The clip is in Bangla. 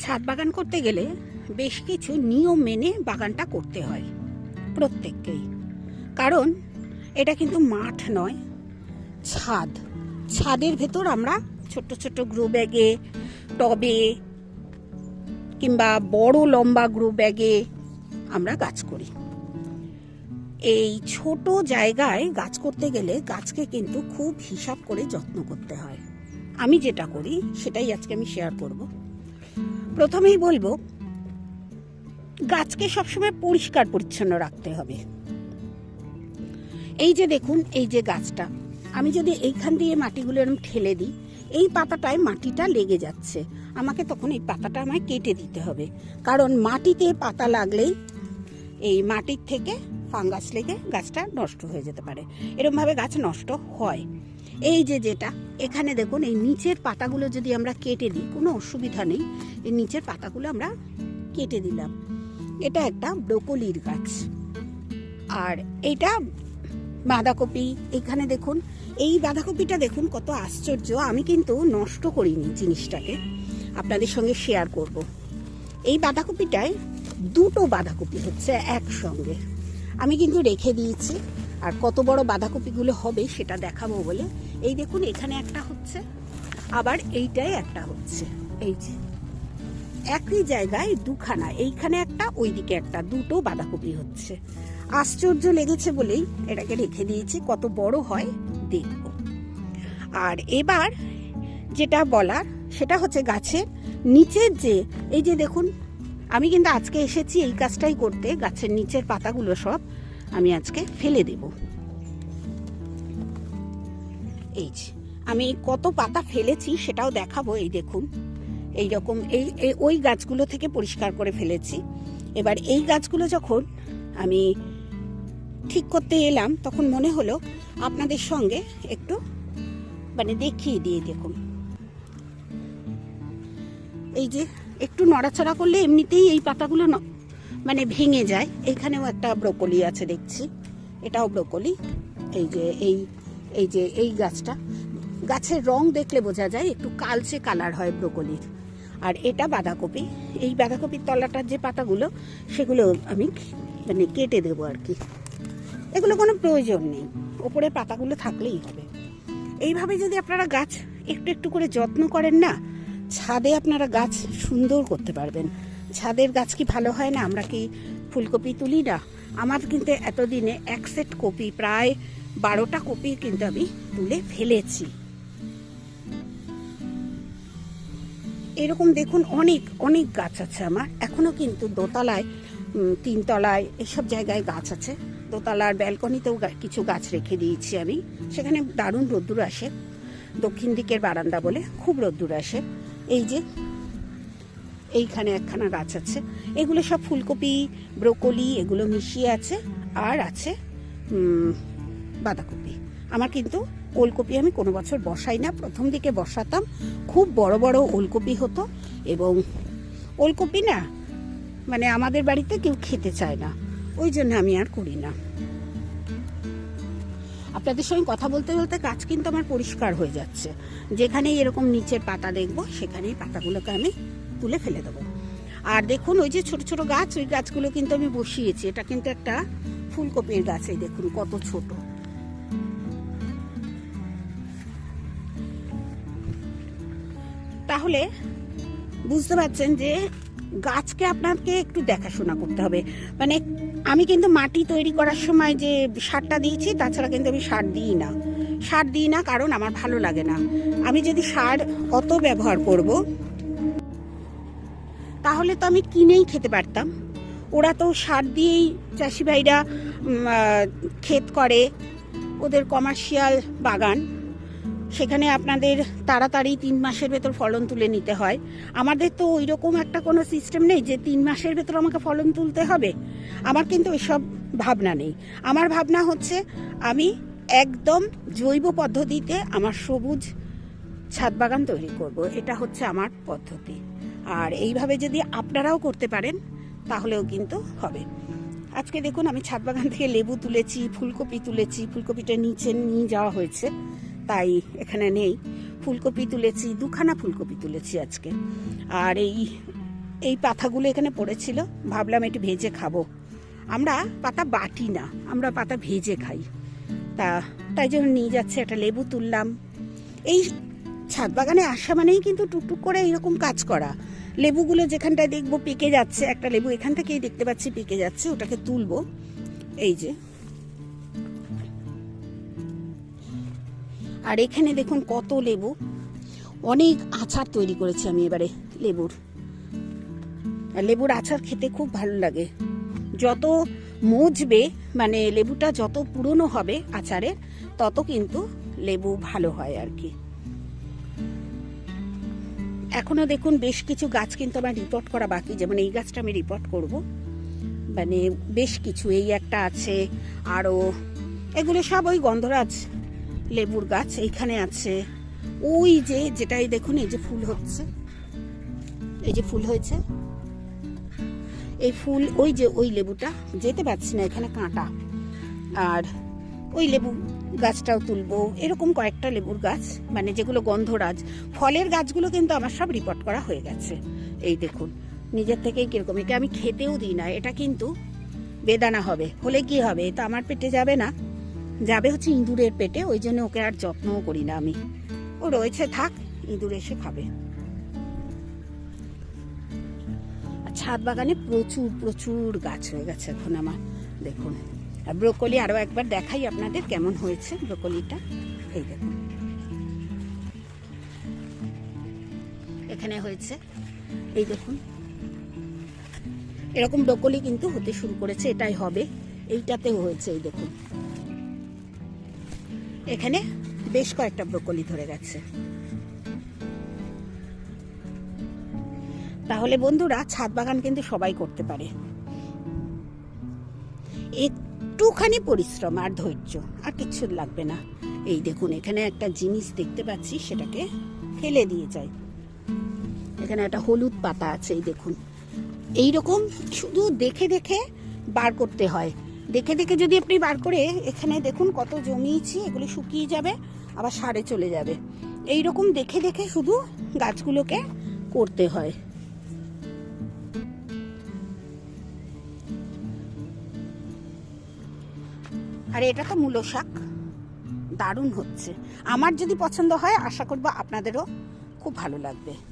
ছাদ বাগান করতে গেলে বেশ কিছু নিয়ম মেনে বাগানটা করতে হয়, প্রত্যেককেই। কারণ এটা কিন্তু মাঠ নয়, ছাদ। ছাদের ভেতর আমরা ছোট্ট ছোট্ট গ্রো ব্যাগে, টবে কিংবা বড় লম্বা গ্রো ব্যাগে আমরা গাছ করি। এই ছোট জায়গায় গাছ করতে গেলে গাছকে কিন্তু খুব হিসাব করে যত্ন করতে হয়। আমি যেটা করি, সেটাই আজকে আমি শেয়ার করব। প্রথমেই বলব, গাছকে সবসময় পরিষ্কার পরিচ্ছন্ন রাখতে হবে। এই যে দেখুন, এই যে গাছটা, আমি যদি এইখান দিয়ে মাটিগুলো এরকম ঠেলে দিই, এই পাতাটায় মাটিটা লেগে যাচ্ছে। আমাকে তখন এই পাতাটা আমায় কেটে দিতে হবে। কারণ মাটিতে পাতা লাগলেই এই মাটির থেকে ফাঙ্গাস লেগে গাছটা নষ্ট হয়ে যেতে পারে। এরমভাবে গাছ নষ্ট হয়। এই যে যেটা এখানে দেখুন, এই নিচের পাতাগুলো যদি আমরা কেটে দিই কোনো অসুবিধা নেই। এই নিচের পাতাগুলো আমরা কেটে দিলাম। এটা একটা ব্রোকলির গাছ। আর এটা বাঁধাকপি। এখানে দেখুন, এই বাঁধাকপিটা দেখুন, কত আশ্চর্য। আমি কিন্তু নষ্ট করিনি জিনিসটাকে। আপনাদের সঙ্গে শেয়ার করব। এই বাঁধাকপিটায় দুটো বাঁধাকপি হচ্ছে একসঙ্গে। আমি কিন্তু রেখে দিয়েছি। আর কত বড় বাঁধাকপিগুলো হবে, সেটা দেখাবো বলে এই দেখুন, এখানে একটা হচ্ছে, আবার এইটাই একটা হচ্ছে। এই যে, একই জায়গায় দুখানা, এইখানে একটা, ওইদিকে একটা, দুটো বাঁধাকপি হচ্ছে। আশ্চর্য লেগেছে বলেই এটাকে রেখে দিয়েছি, কত বড় হয় দেখব। আর এবার যেটা বলার, সেটা হচ্ছে গাছের নিচের যে, এই যে দেখুন, আমি কিন্তু আজকে এসেছি এই কাজটাই করতে, গাছের নিচের পাতাগুলো সব আমি আজকে ফেলে দেব। এই আমি কত পাতা ফেলেছি সেটাও দেখাবো, এই দেখুন। এই রকম এই ওই গাছগুলো থেকে পরিষ্কার করে ফেলেছি। এবার এই গাছগুলো যখন আমি ঠিক করতে এলাম, তখন মনে হলো আপনাদের সঙ্গে একটু মানে দেখিয়ে দিয়ে দেখুন। এই যে একটু নড়াচড়া করলে এমনিতেই এই পাতাগুলো মানে ভেঙে যায়। এখানেও একটা ব্রোকলি আছে দেখছি। এটাও ব্রোকলি। এই যে এই এই যে এই গাছটা, গাছের রং দেখলে বোঝা যায় একটু কালচে কালার হয় ব্রোকলির। আর এটা বাঁধাকপি, এই বাঁধাকপির তলাটার যে পাতাগুলো, সেগুলো আমি মানে কেটে দেবো আর কি। এগুলো কোনো প্রয়োজন নেই, ওপরে পাতাগুলো থাকলেই হবে। এইভাবে যদি আপনারা গাছ একটু একটু করে যত্ন করেন না, ছাদে আপনারা গাছ সুন্দর করতে পারবেন। ছাদের গাছ কি ভালো হয় না? আমরা কি ফুলকপি তুলি না? আমার কিন্তু এতদিনে এক সেট কপি প্রায় বারোটা কপি কিন্তু আমি তুলে ফেলেছি। এরকম দেখুন অনেক অনেক গাছ আছে আমার। এখনও কিন্তু দোতলায় তিনতলায় এসব জায়গায় গাছ আছে। দোতলার ব্যালকনিতেও কিছু গাছ রেখে দিয়েছি আমি। সেখানে দারুণ রোদ্দুর আসে। দক্ষিণ দিকের বারান্দা বলে খুব রোদ্দুর আসে। এই যে, এইখানে একখানা গাছ আছে। এগুলো সব ফুলকপি, ব্রোকলি, এগুলো মিশিয়ে আছে। আর আছে বাঁধাকপি। আমার কিন্তু ওলকপি আমি কোনো বছর বসাই না। প্রথম দিকে বসাতাম, খুব বড় বড় ওলকপি হতো এবং ওলকপি না মানে আমাদের বাড়িতে কেউ খেতে চায় না। ওই জন্য আমি আর করি না। আপনাদের সঙ্গে কথা বলতে বলতে গাছ কিন্তু আমার পরিষ্কার হয়ে যাচ্ছে। যেখানেই এরকম নিচের পাতা দেখব, সেখানেই পাতাগুলোকে আমি তুলে ফেলে দেবো। আর দেখুন, ওই যে ছোট ছোট গাছ, ওই গাছগুলো কিন্তু আমি বসিয়েছি। এটা কিন্তু একটা ফুলকপির গাছ, এই দেখুন কত ছোট। তাহলে বুঝতে পারছেন যে গাছকে আপনাকে একটু দেখাশোনা করতে হবে। মানে আমি কিন্তু মাটি তৈরি করার সময় যে সারটা দিয়েছি, তাছাড়া কিন্তু আমি সার দিই না। সার দিই না কারণ আমার ভালো লাগে না। আমি যদি সার অত ব্যবহার করব, তাহলে তো আমি কিনেই খেতে পারতাম। ওরা তো সার দিয়েই চাষি ভাইরা ক্ষেত করে। ওদের কমার্শিয়াল বাগান। সেখানে আপনাদের তাড়াতাড়ি তিন মাসের ভেতর ফলন তুলে নিতে হয়। আমাদের তো ওই রকম একটা কোনো সিস্টেম নেই যে তিন মাসের ভেতর আমাকে ফলন তুলতে হবে। আমার কিন্তু এসব ভাবনা নেই। আমার ভাবনা হচ্ছে আমি একদম জৈব পদ্ধতিতে আমার সবুজ ছাদ বাগান তৈরি করব। এটা হচ্ছে আমার পদ্ধতি। আর এইভাবে যদি আপনারাও করতে পারেন, তাহলেও কিন্তু হবে। আজকে দেখুন আমি ছাদ বাগান থেকে লেবু তুলেছি, ফুলকপি তুলেছি, ফুলকপিটা নিচে নিয়ে যাওয়া হয়েছে। তাই এখানে নেই। ফুলকপি তুলেছি, দুখানা ফুলকপি তুলেছি আজকে। আর এই এই পাতাগুলো এখানে পড়েছিল। ভাবলাম একটু ভেজে খাব। আমরা পাতা বাটি না, আমরা পাতা ভেজে খাই। তা, তাই জন্য নিয়ে যাচ্ছে একটা লেবু তুললাম। এই ছাদ বাগানে আসা মানেই কিন্তু টুকটুক করে এইরকম কাজ করা। লেবুগুলো যেখানটায় দেখব পেকে যাচ্ছে, একটা লেবু এখান থেকেই দেখতে পাচ্ছি পেকে যাচ্ছে, ওটাকে তুলবো। এই যে আর এখানে দেখুন কত লেবু। অনেক আচার তৈরি করেছি আমি এবারে লেবুর। আর লেবুর আচার খেতে খুব ভালো লাগে। যত মজবে মানে লেবুটা যত পুরনো হবে আচারের, তত কিন্তু লেবু ভালো হয় আর কি। এখনও দেখুন বেশ কিছু গাছ কিন্তু আমার রিপোর্ট করা বাকি, যেমন এই গাছটা আমি রিপোর্ট করব। মানে বেশ কিছু, এই একটা আছে, আরও, এগুলো সব ওই গন্ধরাজ লেবুর গাছ এইখানে আছে। ওই যে, যেটাই দেখুন, এই যে ফুল হচ্ছে। এই যে ফুল হয়েছে। এই ফুল, ওই যে, ওই লেবুটা, যেতে পারছি না এখানে কাঁটা। আর ওই লেবু গাছটাও তুলবো। এরকম কয়েকটা লেবুর গাছ মানে যেগুলো গন্ধরাজ। ফলের গাছগুলো কিন্তু আমার সব রিপোর্ট করা হয়ে গেছে। এই দেখুন, নিজের থেকেই কীরকম। এটা আমি খেতেও দিই না, এটা কিন্তু বেদানা হবে। হলে কি হবে? এটা আমার পেটে যাবে না। যাবে হচ্ছে ইঁদুরের পেটে, ওই জন্য ওকে আর যত্নও করি না আমি। ও রয়েছে, থাক, ইঁদুর এসে খাবে। ছাদ বাগানে প্রচুর প্রচুর গাছ হয়ে গেছে এখন আমার, দেখুন। আর ব্রোকলি আরও একবার দেখাই আপনাদের কেমন হয়েছে ব্রোকলিটা। এই দেখুন। এখানে হয়েছে, এই দেখুন। এরকম ব্রোকলি কিন্তু হতে শুরু করেছে, এটাই হবে। এইটাতেও হয়েছে, এই দেখুন। এখানে বেশ কয়েকটা ব্রোকলি ধরে গেছে। তাহলে বন্ধুরা, ছাদ বাগান কিন্তু সবাই করতে পারে। একটুখানি পরিশ্রম আর ধৈর্য, আর কিচ্ছু লাগবে না। এই দেখুন, এখানে একটা জিনিস দেখতে পাচ্ছি, সেটাকে ফেলে দিয়ে যাই এখানে একটা হলুদ পাতা আছে, এই দেখুন। এই রকম শুধু দেখে দেখে বার করতে হয়। দেখে দেখে যদি আপনি বার করে এখানে দেখুন কত জমিয়েছি, এগুলো শুকিয়ে যাবে, আবার সারে চলে যাবে। এই রকম দেখে দেখে শুধু গাছগুলোকে করতে হয়। আর এটা তো মূলো শাক। দারুণ হচ্ছে। আমার যদি পছন্দ হয়, আশা করব আপনাদেরও খুব ভালো লাগবে।